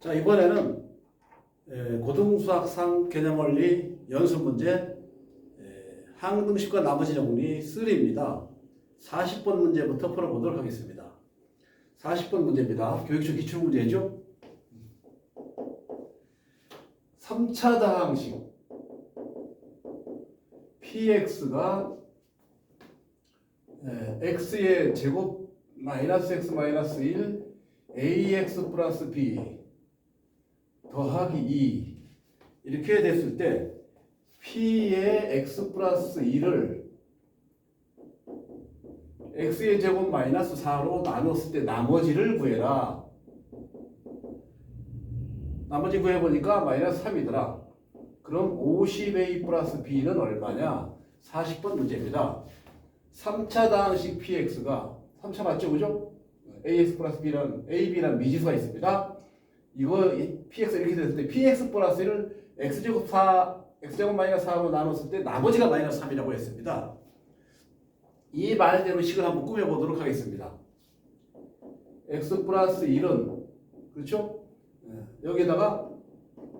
자, 이번에는 에, 고등수학상 개념원리 연습 문제 에, 항등식과 나머지 정리 3입니다. 40번 문제부터 풀어보도록 하겠습니다. 40번 문제입니다. 교육청 기출문제죠. 3차 다항식 px가 x의 제곱 마이너스 x 마이너스 1 ax 플러스 b 더하기 2 이렇게 됐을 때 p의 x 플러스 2를 x의 제곱 마이너스 4로 나눴을 때 나머지를 구해라. 나머지 구해보니까 마이너스 3이더라. 그럼 50a 플러스 b는 얼마냐? 40번 문제입니다. 3차 다항식 px가 3차 맞죠? 그죠? ax 플러스 b란 ab란 미지수가 있습니다. 이거 이 px 이렇게 됐을 때 px 플러스 1을 x제곱 4 x제곱 마이너스 4로 나눴을 때 나머지가 마이너스 3이라고 했습니다. 이 말대로 식을 한번 꾸며보도록 하겠습니다. x 플러스 1은 그렇죠? 예, 여기다가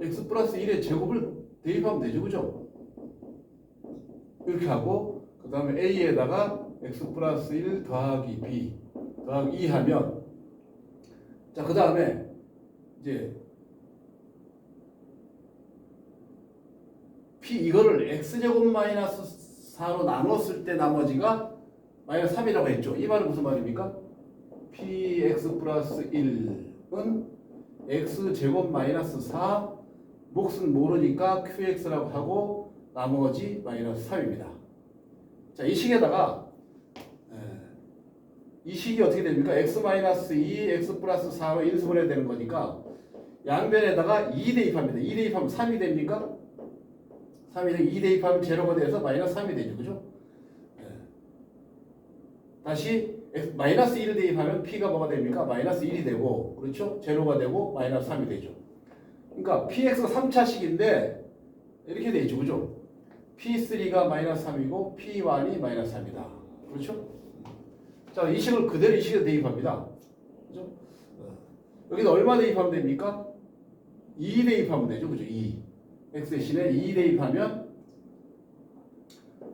x 플러스 1의 제곱을 대입하면 되죠, 그죠? 이렇게 하고 그 다음에 a에다가 x 플러스 1 더하기 b 더하기 2 하면 자 그 다음에 이제 p 이거를 x 제곱 마이너스 4로 나눴을 때 나머지가 마이너스 3이라고 했죠. 이 말은 무슨 말입니까? px 플러스 1은 x 제곱 마이너스 4 몫은 모르니까 qx라고 하고 나머지 마이너스 3입니다. 자, 이 식에다가 에, 이 식이 어떻게 됩니까? x 마이너스 2, x 플러스 4로 인수를 해야 되는 거니까 양변에다가 2 대입합니다. 2 대입하면 3이 됩니까? 3이 되고 2 대입하면 제로가 돼서 마이너스 3이 되죠. 그죠? 예. 다시 마이너스 1을 대입하면 P가 뭐가 됩니까? 마이너스 1이 되고 그렇죠? 제로가 되고 마이너스 3이 되죠. 그러니까 PX가 3차식인데 이렇게 돼 있죠. 그죠? P3가 마이너스 3이고 P1이 마이너스 3이다. 그렇죠? 자, 이 식을 그대로 이 식에 대입합니다. 그죠? 어. 여기다 얼마 대입하면 됩니까? 2 대입하면 되죠. 그죠? 2. X 대신에 2 대입하면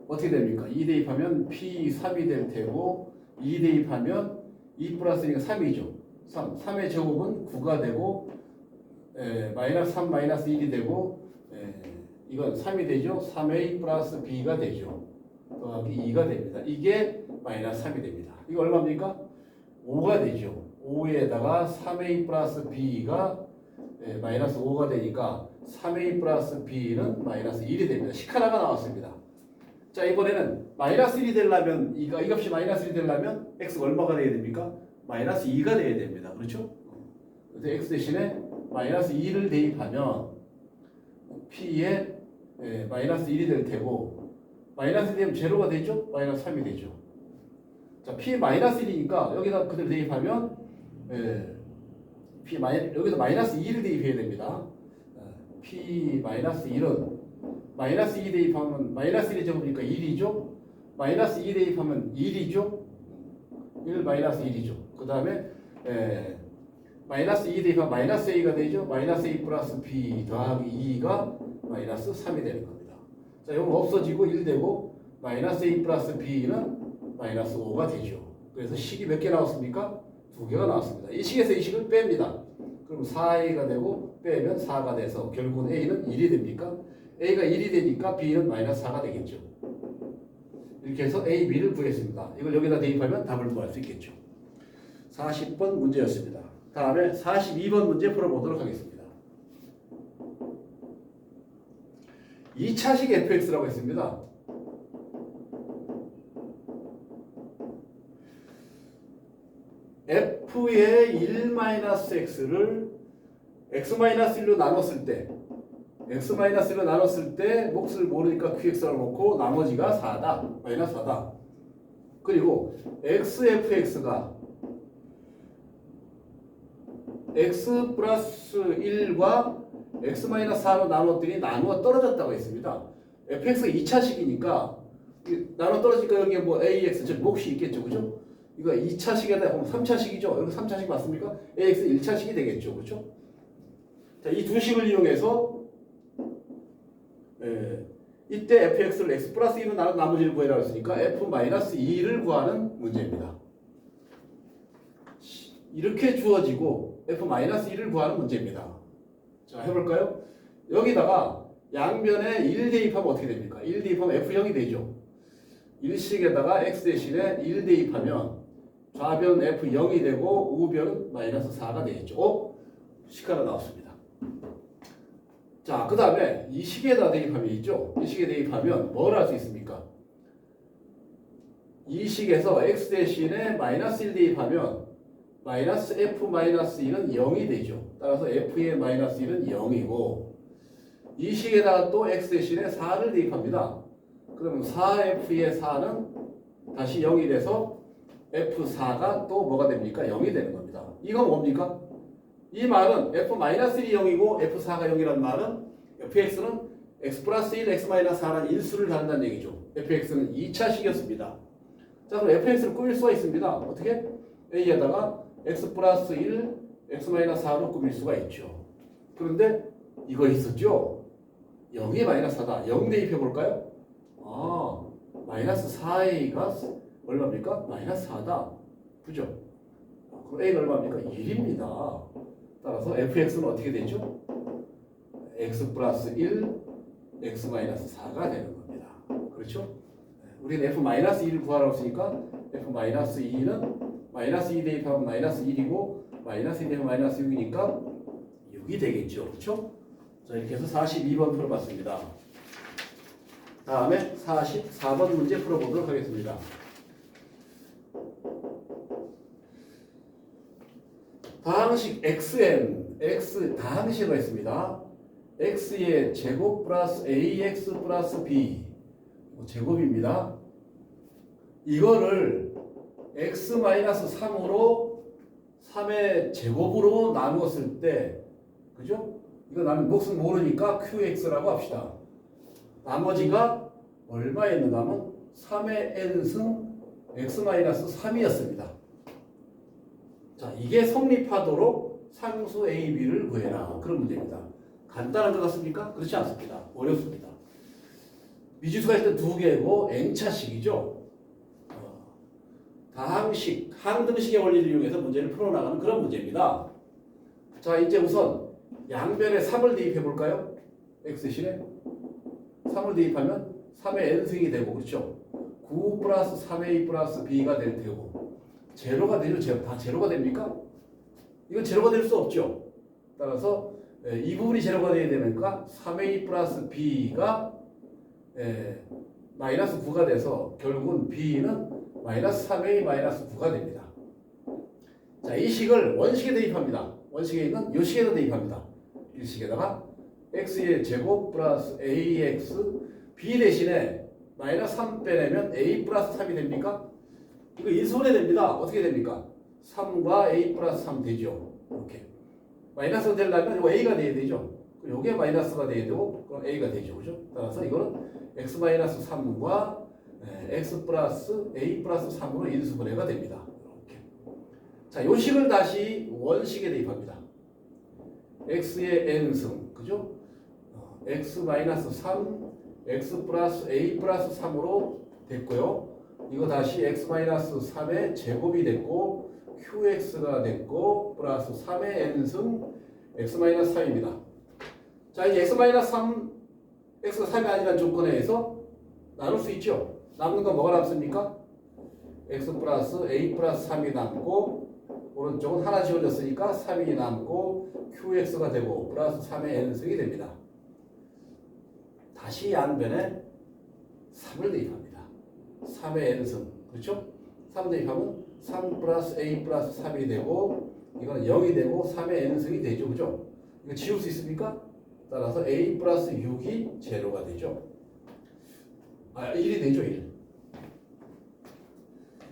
어떻게 됩니까? 2 대입하면 P3이 될 테고 2 대입하면 2 플러스니까 3이죠. 3. 3의 제곱은 9가 되고 에, 마이너스 3 마이너스 1이 되고 에, 이건 3이 되죠. 3a 플러스 b가 되죠. 더하기 2가 됩니다. 이게 마이너스 3이 됩니다. 이거 얼마입니까? 5가 되죠. 5에다가 3a 플러스 b가 에, 마이너스 5가 되니까 3a 플러스 b는 마이너스 1이 됩니다. 식 하나가 나왔습니다. 자 이번에는 마이너스 1이 되려면 이가 이 값이 마이너스 1이 되려면 x가 얼마가 돼야 됩니까? 마이너스 2가 돼야 됩니다. 그렇죠? 그래서 x 대신에 마이너스 2를 대입하면 p에 에, 마이너스 1이 될 테고 마이너스 1이 되면 제로가 되죠? 마이너스 3이 되죠. 자 p 마이너스 1이니까 여기다 그대로 대입하면 에, p 마이 여기서 마이너스 2를 대입해야 됩니다. 어, p 마이너스 1은 마이너스 2 대입하면 마이너스 1이 제곱이니까 1이죠. 마이너스 2 대입하면 1이죠. 1 마이너스 1이죠. 그 다음에 마이너스 2 대입하면 마이너스 a가 되죠. 마이너스 a 플러스 b 더하기 2가 마이너스 3이 되는 겁니다. 자, 이건 없어지고 1 되고 마이너스 a 플러스 b는 마이너스 5가 되죠. 그래서 식이 몇 개 나왔습니까? 두 개가 나왔습니다. 이 식에서 이 식을 뺍니다. 그럼 4a가 되고 빼면 4가 돼서 결국은 a는 1이 됩니까? a가 1이 되니까 b는 마이너스 4가 되겠죠. 이렇게 해서 a, b를 구했습니다. 이걸 여기다 대입하면 답을 구할 수 있겠죠. 40번 문제였습니다. 다음에 42번 문제 풀어보도록 하겠습니다. 2차식 fx라고 했습니다. F의 1-x를 x-1로 나눴을 때 x-1로 나눴을 때 몫을 모르니까 qx라고 놓고 나머지가 4다. 마이너스 4다. 그리고 xfx가 x 플러스 1과 x 마이너스 4로 나눴더니 나누어 떨어졌다고 했습니다. fx가 2차식이니까 나눠 떨어지니까 여기에 뭐 ax 즉 몫이 있겠죠. 그죠? 이거 2차식에다 보면 3차식이죠. 여기 3차식 맞습니까? ax 1차식이 되겠죠. 그렇죠? 자, 이 두 식을 이용해서 예, 이때 fx를 x 플러스 1로 나눈 나머지를 구해라고 했으니까 f 마이너스 2를 구하는 문제입니다. 이렇게 주어지고 f 마이너스 1을 구하는 문제입니다. 자, 해볼까요? 여기다가 양변에 1 대입하면 어떻게 됩니까? 1 대입하면 f0이 되죠. 1식에다가 x 대신에 1 대입하면 좌변 f0이 되고 우변 마이너스 4가 되겠죠. 어? 식 하나 나왔습니다. 자, 그 다음에 이 식에다 대입하면 있죠. 이 식에 대입하면 뭘 할 수 있습니까? 이 식에서 x 대신에 마이너스 1 대입하면 마이너스 f 마이너스 1은 0이 되죠. 따라서 f의 마이너스 1은 0이고 이 식에다가 또 x 대신에 4를 대입합니다. 그러면 4f의 4는 다시 0이 돼서 f4가 또 뭐가 됩니까? 0이 되는 겁니다. 이건 뭡니까? 이 말은 f-1이 0이고 f4가 0이라는 말은 fx는 x 플러스 1, x 마이너스 4라는 인수를 다룬다는 얘기죠. fx는 2차식이었습니다. 자, 그럼 fx를 꾸밀 수가 있습니다. 어떻게? a에다가 x 플러스 1, x 마이너스 4로 꾸밀 수가 있죠. 그런데 이거 있었죠? 0이 마이너스 4다. 0 대입해 볼까요? 아, 마이너스 4a가 얼마입니까? 마이너스 4다. 그죠? 그럼 a는 얼마입니까? 1입니다. 따라서 fx는 어떻게 되죠? x 플러스 1, x 마이너스 4가 되는 겁니다. 그렇죠? 우리는 f 마이너스 1을 구하라고 했으니까 f 마이너스 2는 마이너스 2 대입하면 마이너스 1이고 마이너스 2 대입하면 마이너스 6이니까 6이 되겠죠. 그렇죠? 자 이렇게 해서 42번 풀어봤습니다. 다음에 44번 문제 풀어보도록 하겠습니다. 다항식 xn, x 다항식가 있습니다. x의 제곱 플러스 ax 플러스 b 뭐 제곱입니다. 이거를 x 마이너스 3으로 3의 제곱으로 나누었을 때 그죠? 이거 나는 몫은 모르니까 qx라고 합시다. 나머지가 얼마였는가면 3의 n승 x 마이너스 3이었습니다. 자, 이게 성립하도록 상수 A, B를 구해라. 그런 문제입니다. 간단한 것 같습니까? 그렇지 않습니다. 어렵습니다. 미지수가 일단 두 개고 n차식이죠. 어, 다항식, 항등식의 원리를 이용해서 문제를 풀어나가는 그런 문제입니다. 자, 이제 우선 양변에 3을 대입해 볼까요? x 대신에 3을 대입하면 3의 n승이 되고 그렇죠? 9 플러스 3a 플러스 b가 될 테고 제로가 되죠? 제로, 다 제로가 됩니까? 이건 제로가 될 수 없죠. 따라서 에, 이 부분이 제로가 돼야 되니까 3a 플러스 b가 에, 마이너스 9가 돼서 결국은 b는 마이너스 3a 마이너스 9가 됩니다. 자, 이 식을 원식에 대입합니다. 원식에 있는 이 식에다 대입합니다. 이 식에다가 x의 제곱 플러스 ax b 대신에 마이너스 3 빼내면 a 플러스 3이 됩니까? 이거 인수분해 됩니다. 어떻게 됩니까? 3과 a 플러스 3 되죠. 이렇게. 마이너스가 되려면 이거 a가 돼야 되죠. 요게 마이너스가 돼야 되고 그럼 a가 되죠. 그죠? 따라서 이거는 x 마이너스 3과 x 플러스 a 플러스 3으로 인수분해가 됩니다. 이렇게. 자, 요 식을 다시 원식에 대입합니다. x의 n승, 그죠? 어, x 마이너스 3, x 플러스 a 플러스 3으로 됐고요. 이거 다시 x 마이너스 3의 제곱이 됐고 qx가 됐고 플러스 3의 n승 x 마이너스 3입니다. 자 이제 x 마이너스 3 x가 3이 아니라는 조건에 의해서 나눌 수 있죠. 남는 건 뭐가 남습니까? x 플러스 a 플러스 3이 남고 오른쪽은 하나 지워졌으니까 3이 남고 qx가 되고 플러스 3의 n승이 됩니다. 다시 양변에 3을 대입합니다. 3의 n승 그렇죠? 3 대입하면 3 플러스 a 플러스 3이 되고 이거는 0이 되고 3의 n승이 되죠 그죠? 이거 지울 수 있습니까? 따라서 a 플러스 6이 제로가 되죠 아 1이 되죠 1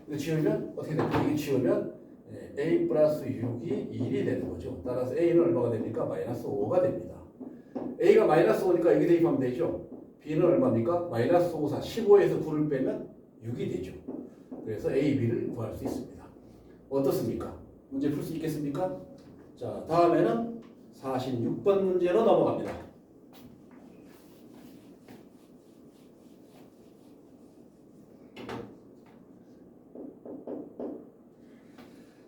이거 지우면 어떻게 됩니까? 이게 지우면 예, a 플러스 6이 1이 되는 거죠 따라서 a는 얼마가 됩니까? 마이너스 5가 됩니다 a가 마이너스 5니까 여기 대입하면 되죠 b는 얼마입니까? 마이너스 5, 4, 15에서 9를 빼면 6이 되죠. 그래서 A, B를 구할 수 있습니다. 어떻습니까? 문제 풀 수 있겠습니까? 자, 다음에는 46번 문제로 넘어갑니다.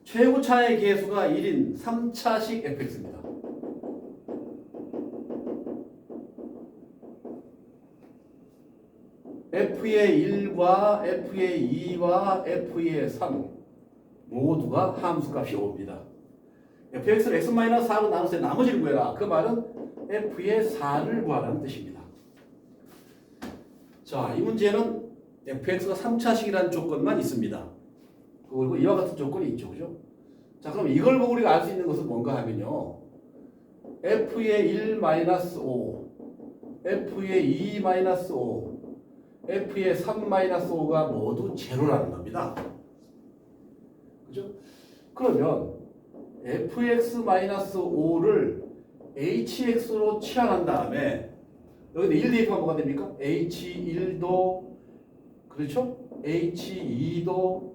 최고차의 계수가 1인 3차식 fx입니다. F의 1과 f의 2와 f의 3 모두가 함수값이 5입니다. fx를 x-4로 나눠서 나머지를 구해라. 그 말은 f의 4를 구하라는 뜻입니다. 자, 이 문제는 fx가 3차식이라는 조건만 있습니다. 그리고 이와 같은 조건이 있죠. 그죠? 자, 그럼 이걸 보고 우리가 알 수 있는 것은 뭔가 하면요. f의 1 5, f의 2 5, f의 3 5가 모두 제로라는 겁니다. 그죠? 그러면 fx-5를 hx로 치환한 다음에 여기 1 대입하면 뭐가 됩니까? h1도 그렇죠? h2도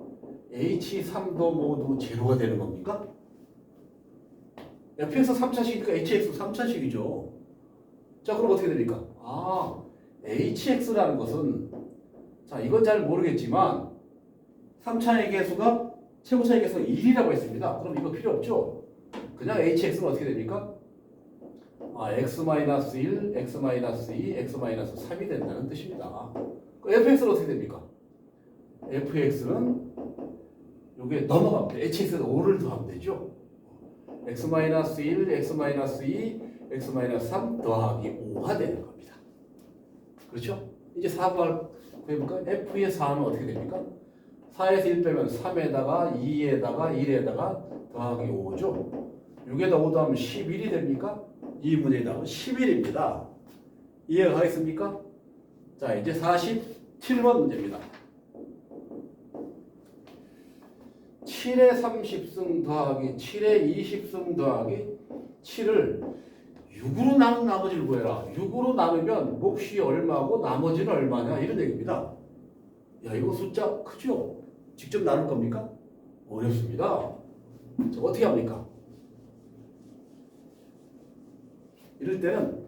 h3도 모두 제로가 되는 겁니까? fx 3차식이니까 hx 3차식이죠. 자 그럼 어떻게 됩니까? 아 hx라는 것은 자 이건 잘 모르겠지만 3차의 계수가 최고차의 계수가 1이라고 했습니다. 그럼 이거 필요 없죠? 그냥 hx는 어떻게 됩니까? 아, x-1, x-2, x-3이 된다는 뜻입니다. 그 fx는 어떻게 됩니까? fx는 여기에 넘어갑니다. hx에 5를 더하면 되죠. x-1, x-2, x-3 더하기 5가 되는 겁니다. 그렇죠? 이제 4번 구해볼까? f의 4는 어떻게 됩니까? 4에서 1 빼면 3에다가 2에다가 1에다가 더하기 5죠. 6에다 5 더하면 11이 됩니까? 이 문제의 답은 11입니다. 이해가 가겠습니까? 자, 이제 47번 문제입니다. 7의 30승 더하기 7의 20승 더하기 7을 6으로 나눈 나머지를 구해라. 6으로 나누면 몫이 얼마고 나머지는 얼마냐 이런 얘기입니다. 야 이거 숫자 크죠? 직접 나눌 겁니까? 어렵습니다. 자, 어떻게 합니까? 이럴 때는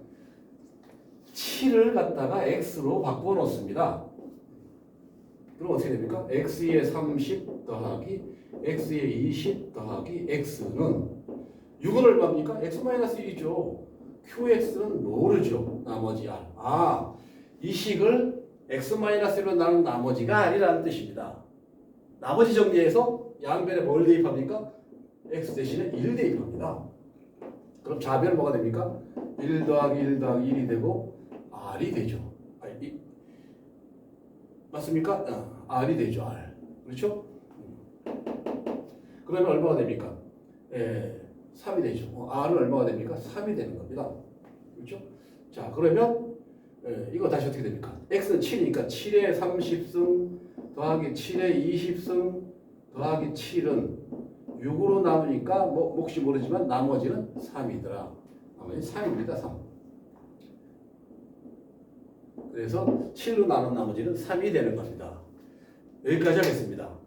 7을 갖다가 x로 바꿔 놓습니다. 그럼 어떻게 됩니까? x의 30 더하기 x의 20 더하기 x는 6은 얼마입니까? x-1이죠. Qx는 모르죠. 나머지 r. 아, 이 식을 x-1로 나눈 나머지가 r이라는 뜻입니다. 나머지 정리해서 양변에 뭘 대입합니까? x 대신에 1 대입합니다. 그럼 좌변은 뭐가 됩니까? 1 더하기 1 더하기 1이 되고 r이 되죠. 아, 이, 맞습니까? 어, r이 되죠. r. 그렇죠? 그러면 얼마가 됩니까? 예, 3이 되죠. 어, r은 얼마가 됩니까? 3이 되는 겁니다. 그렇죠? 자, 그러면 예, 이거 다시 어떻게 됩니까? x는 7이니까 7의 30승 더하기 7의 20승 더하기 7은 6으로 나누니까 뭐 몫이 모르지만 나머지는 3이더라. 나머지 3입니다. 3. 그래서 7로 나눈 나머지는 3이 되는 겁니다. 여기까지 하겠습니다.